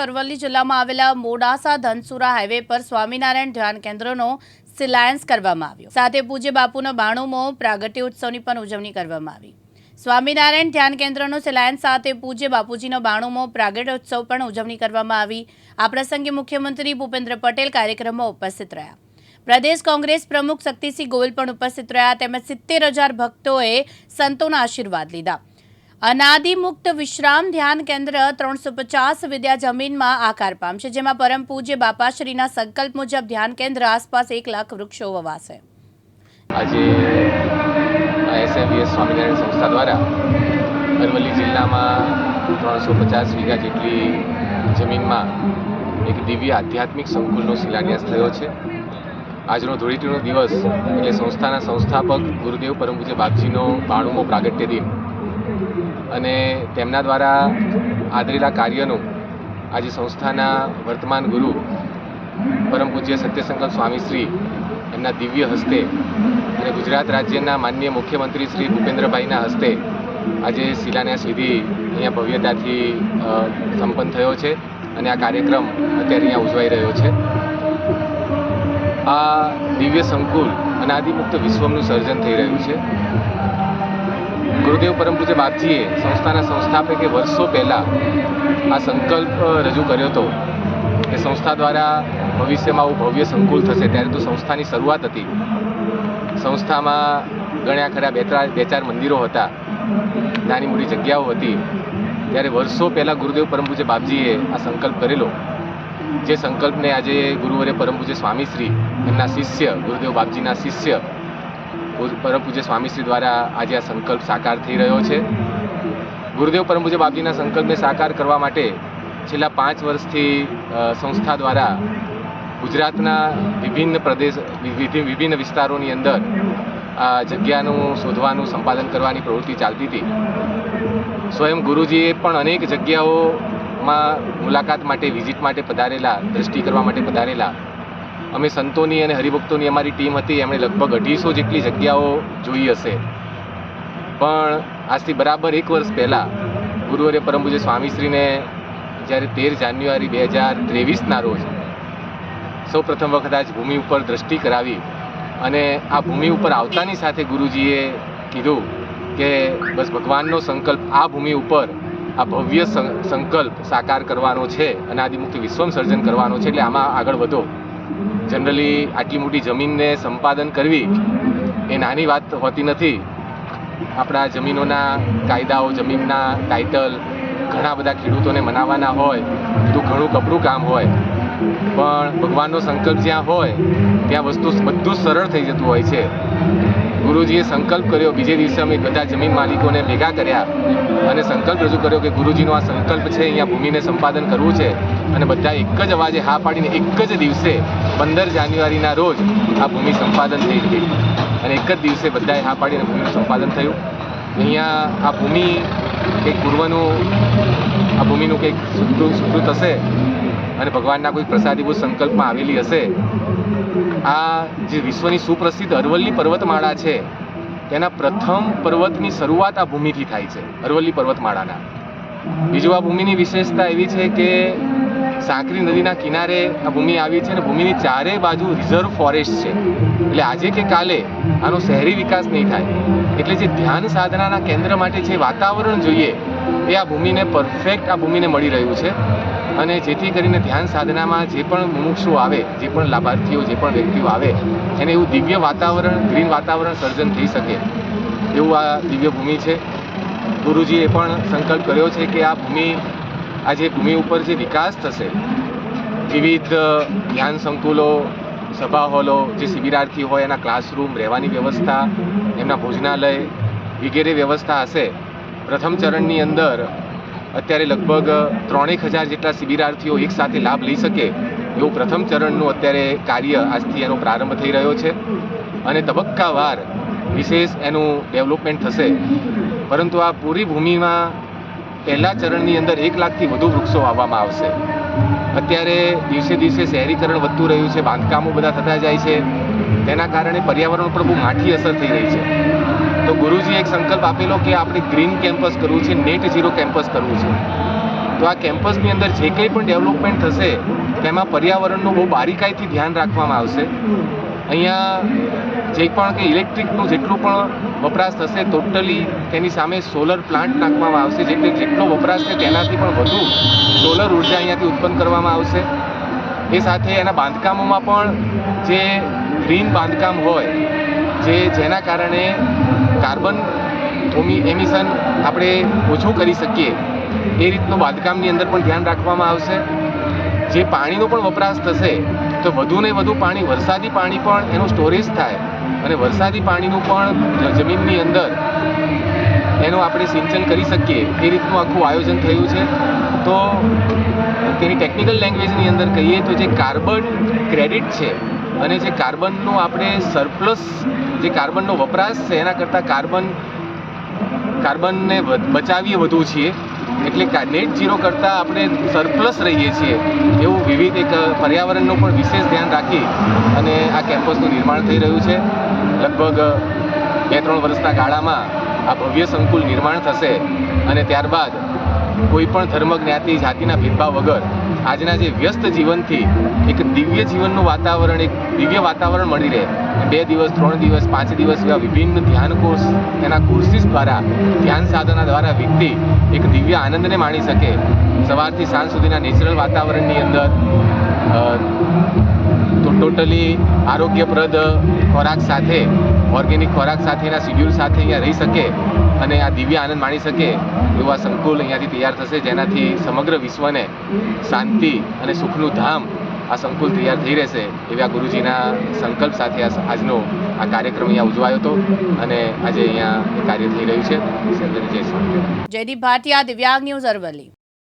અરવલ્લી જિલ્લામાં આવેલા મોડાસા ધનસુરા હાઈવે પર સ્વામિનારાયણ ધ્યાન કેન્દ્રનો સિલાયન્સ કરવામાં આવ્યો. સાથે પૂજ્ય બાપુના બાણુમો પ્રાગટ્ય ઉત્સવની પણ ઉજવણી કરવામાં આવી. સ્વામિનારાયણ ધ્યાન કેન્દ્રનો સિલાયન્સ સાથે પૂજ્ય બાપુજીનો બાણુમો પ્રાગટ્ય ઉત્સવ પણ ઉજવણી કરવામાં આવી. આ પ્રસંગે મુખ્યમંત્રી ભૂપેન્દ્ર પટેલ કાર્યક્રમમાં ઉપસ્થિત રહ્યા. પ્રદેશ કોંગ્રેસ પ્રમુખ શક્તિસિંહ ગોયલ પણ ઉપસ્થિત રહ્યા. તેમજ સિત્તેર હજાર ભક્તોએ સંતોના આશીર્વાદ લીધા. અનાદિમુક્ત વિશ્રામ ધ્યાન કેન્દ્ર ત્રણસો પચાસ વિદ્યા જમીનમાં આકાર પામશે જેમાં પરમ પૂજ્ય બાપાશ્રીના સંકલ્પ મુજબ ધ્યાન કેન્દ્ર આસપાસ એક લાખ વૃક્ષો વવાશે. આજે એસએમવીએસ સ્વામિનારાયણ સંસ્થા દ્વારા અરવલ્લી જિલ્લામાં ત્રણસો પચાસ વીઘા જેટલી જમીનમાં એક દિવ્ય આધ્યાત્મિક સંકુલનો શિલાન્યાસ થયો છે. આજનો ધૂળીટીનો દિવસ એટલે સંસ્થાના સંસ્થાપક ગુરુદેવ પરમ પૂજ્ય બાપજીનો બાણુમો પ્રાગટ્ય દિન. અને તેમના દ્વારા આદરેલા કાર્યનું આજે સંસ્થાના વર્તમાન ગુરુ પરમ પૂજ્ય સત્યસંકલ્પ સ્વામીશ્રી એમના દિવ્ય હસ્તે અને ગુજરાત રાજ્યના માનનીય મુખ્યમંત્રી શ્રી ભૂપેન્દ્રભાઈના હસ્તે આજે શિલાન્યાસ વિધિ અહીંયા ભવ્યતાથી સંપન્ન થયો છે અને આ કાર્યક્રમ અત્યારે અહીંયા ઉજવાઈ રહ્યો છે. આ દિવ્ય સંકુલ અનાદિમુક્ત વિશ્વનું સર્જન થઈ રહ્યું છે. ગુરુદેવ પરમ પૂજ્ય બાપજીએ સંસ્થાના સંસ્થાપકે વર્ષો પહેલાં આ સંકલ્પ રજૂ કર્યો હતો કે સંસ્થા દ્વારા ભવિષ્યમાં આવું ભવ્ય સંકુલ થશે. ત્યારે તો સંસ્થાની શરૂઆત હતી. સંસ્થામાં ગણ્યા ખરા બે ત્રણ, બે ચાર મંદિરો હતા. નાની મોટી જગ્યાઓ હતી. ત્યારે વર્ષો પહેલાં ગુરુદેવ પરમ પૂજ્ય બાપજીએ આ સંકલ્પ કરેલો. જે સંકલ્પને આજે ગુરુવરે પરમ પૂજ્ય સ્વામીશ્રી, એમના શિષ્ય, ગુરુદેવ બાપજીના શિષ્ય પરમ પૂજ્ય સ્વામીશ્રી દ્વારા આજે આ સંકલ્પ સાકાર થઈ રહ્યો છે. ગુરુદેવ પરમ પૂજ્ય બાપજીના સંકલ્પને સાકાર કરવા માટે છેલ્લા પાંચ વર્ષથી સંસ્થા દ્વારા ગુજરાતના વિભિન્ન પ્રદેશ વિભિન્ન વિસ્તારોની અંદર આ જગ્યાનું શોધવાનું, સંપાદન કરવાની પ્રવૃત્તિ ચાલતી હતી. સ્વયં ગુરુજીએ પણ અનેક જગ્યાઓમાં મુલાકાત માટે, વિઝિટ માટે પધારેલા, દ્રષ્ટિ કરવા માટે પધારેલા અમે સંતોની અને હરિભક્તોની અમારી ટીમ હતી. એમણે લગભગ અઢીસો જેટલી જગ્યાઓ જોઈ હશે. પણ આજથી બરાબર એક વર્ષ પહેલાં ગુરુવારે પરમ સ્વામીશ્રીને જ્યારે તેર જાન્યુઆરી બે હજાર ત્રેવીસના રોજ સૌ પ્રથમ વખત આજ ભૂમિ ઉપર દ્રષ્ટિ કરાવી અને આ ભૂમિ ઉપર આવતાની સાથે ગુરુજીએ કીધું કે બસ ભગવાનનો સંકલ્પ આ ભૂમિ ઉપર, આ ભવ્ય સંકલ્પ સાકાર કરવાનો છે અને આદિમુક્તિ વિશ્વમ સર્જન કરવાનો છે, એટલે આમાં આગળ વધો. જનરલી આટલી મોટી જમીનને સંપાદન કરવી એ નાની વાત હોતી નથી. આપણા જમીનોના કાયદાઓ, જમીનના ટાઇટલ ઘણા બધા ખેડૂતોને મનાવવાના હોય બધું ઘણું કપરું કામ હોય. પણ ભગવાનનો સંકલ્પ જ્યાં હોય, ત્યાં વસ્તુ બધું સરળ થઈ જતું હોય છે. ગુરુજીએ સંકલ્પ કર્યો, બીજે દિવસે અમે બધા જમીન માલિકોને ભેગા કર્યા અને સંકલ્પ રજૂ કર્યો કે ગુરુજીનો આ સંકલ્પ છે, અહીંયા ભૂમિને સંપાદન કરવું છે. અને બધા એક જ અવાજે હા પાડીને એક જ દિવસે પંદર જાન્યુઆરીના રોજ આ ભૂમિ સંપાદન થઈ ગઈ અને એક જ દિવસે બધાએ હા પાડીને ભૂમિનું સંપાદન થયું. અહીંયા આ ભૂમિ કંઈક પૂર્વનું, આ ભૂમિનું કંઈક સુકૃત સુકૃત હશે અને ભગવાનના કોઈ પ્રસાદીભૂત સંકલ્પમાં આવેલી હશે. આ જે વિશ્વની સુપ્રસિદ્ધ અરવલ્લી પર્વતમાળા છે, તેના પ્રથમ પર્વતની શરૂઆત આ ભૂમિથી થાય છે, અરવલ્લી પર્વતમાળાના. બીજું આ ભૂમિની વિશેષતા એવી છે કે સાંકરી નદીના કિનારે આ ભૂમિ આવી છે અને ભૂમિની ચારે બાજુ રિઝર્વ ફોરેસ્ટ છે. એટલે આજે કે કાલે આનો શહેરી વિકાસ નહીં થાય. એટલે જે ધ્યાન સાધનાના કેન્દ્ર માટે જે વાતાવરણ જોઈએ, એ આ ભૂમિને પરફેક્ટ આ ભૂમિને મળી રહ્યું છે. અને જેથી કરીને ધ્યાન સાધનામાં જે પણ મુમુક્ષુ આવે, જે પણ લાભાર્થીઓ, જે પણ વ્યક્તિઓ આવે, એને એવું દિવ્ય વાતાવરણ, ગ્રીન વાતાવરણ સર્જન થઈ શકે. એવું આ દિવ્ય ભૂમિ છે. ગુરુજીએ પણ સંકલ્પ કર્યો છે કે આ ભૂમિ આ જે ભૂમિ ઉપર જે વિકાસ થશે, વિવિધ ધ્યાન સંકુલો સભા હોલો, જે શિબિરાર્થી હોય, એના ક્લાસરૂમ, રહેવાની વ્યવસ્થા, એમના ભોજનાલય વગેરે વ્યવસ્થા હશે. પ્રથમ ચરણની અંદર અત્યારે લગભગ ત્રણેક હજાર જેટલા શિબિરાર્થીઓ એકસાથે લાભ લઈ શકે એવું પ્રથમ ચરણનું અત્યારે કાર્ય આજથી એનો પ્રારંભ થઈ રહ્યો છે. અને તબક્કાવાર વિશેષ એનું ડેવલપમેન્ટ થશે. પરંતુ આ પૂરી ભૂમિમાં પહેલા ચરણની અંદર એક લાખથી વધુ વૃક્ષો વાવવામાં આવશે. અત્યારે દિવસે દિવસે શહેરીકરણ વધતું રહ્યું છે, બાંધકામો બધા થતા જાય છે. તેના કારણે પર્યાવરણ પર બહુ માઠી અસર થઈ રહી છે. તો ગુરુજીએ એક સંકલ્પ આપેલો કે આપણે ગ્રીન કેમ્પસ કરવું છે, નેટ ઝીરો કેમ્પસ કરવું છે. તો આ કેમ્પસની અંદર જે કંઈ પણ ડેવલપમેન્ટ થશે, તેમાં પર્યાવરણનું બહુ બારીકાઈથી ધ્યાન રાખવામાં આવશે. અહીંયા જે પણ કે ઇલેક્ટ્રિકનું જેટલું પણ વપરાશ થશે ટોટલી તેની સામે સોલર પ્લાન્ટ નાખવામાં આવશે. જેટલે જેટલો વપરાશ છે તેનાથી પણ વધુ સોલર ઊર્જા અહીંયાથી ઉત્પન્ન કરવામાં આવશે. એ સાથે એના બાંધકામોમાં પણ જે ગ્રીન બાંધકામ હોય, જે જેના કારણે કાર્બન એમિશન આપણે ઓછું કરી શકીએ, એ રીતનું બાંધકામની અંદર પણ ધ્યાન રાખવામાં આવશે. જે પાણીનો પણ વપરાશ થશે તો વધુને વધુ પાણી, વરસાદી પાણી પણ એનું સ્ટોરેજ થાય. અને વરસાદી પાણીનું પણ જમીનની અંદર એનું આપણે સિંચન કરી શકીએ. એ રીતનું આખું આયોજન થયું છે. તો તેની ટેકનિકલ લેંગ્વેજની અંદર કહીએ તો જે કાર્બન ક્રેડિટ છે અને જે કાર્બનનું આપણે સરપ્લસ જે કાર્બનનો વપરાશ છે, એના કરતાં કાર્બન કાર્બનને બચાવીએ વધુ છીએ. એટલે નેટ ઝીરો કરતાં આપણે સરપ્લસ રહીએ છીએ, એવું વિવિધ એક પર્યાવરણનું પણ વિશેષ ધ્યાન રાખી અને આ કેમ્પસનું નિર્માણ થઈ રહ્યું છે. લગભગ બે ત્રણ વર્ષના ગાળામાં આ ભવ્ય સંકુલ નિર્માણ થશે અને ત્યારબાદ કોઈ પણ ધર્મ જ્ઞાતિ જાતિના ભેદભાવ વગર આજના જે વ્યસ્ત જીવનથી એક દિવ્ય જીવનનું વાતાવરણ, એક દિવ્ય વાતાવરણ મળી રહે. બે દિવસ, ત્રણ દિવસ, પાંચ દિવસ એવા વિભિન્ન ધ્યાન કોર્સ એના કોર્સિસ દ્વારા, ધ્યાન સાધના દ્વારા વ્યક્તિ એક દિવ્ય આનંદને માણી શકે. સવારથી સાંજ સુધીના નેચરલ વાતાવરણની અંદર તો ટોટલી આરોગ્યપ્રદ ખોરાક સાથે ઓર્ગેનિક ખોરાક સાથે એના શિડ્યુલ સાથે અહીંયા રહી શકે અને આ દિવ્ય આનંદ માણી શકે એવું આ સંકુલ અહીંયાથી તૈયાર થશે, જેનાથી સમગ્ર વિશ્વને શાંતિ અને સુખનું ધામ આ સંકુલ તૈયાર થઈ રહેશે એવા ગુરુજીના સંકલ્પ સાથે આજનો આ કાર્યક્રમ અહીંયા ઉજવાયો હતો અને આજે અહીંયા કાર્ય થઈ રહ્યું છે. જયદીપ ભાટિયા, દિવ્યાંગ ન્યૂઝ અરવલ્લી.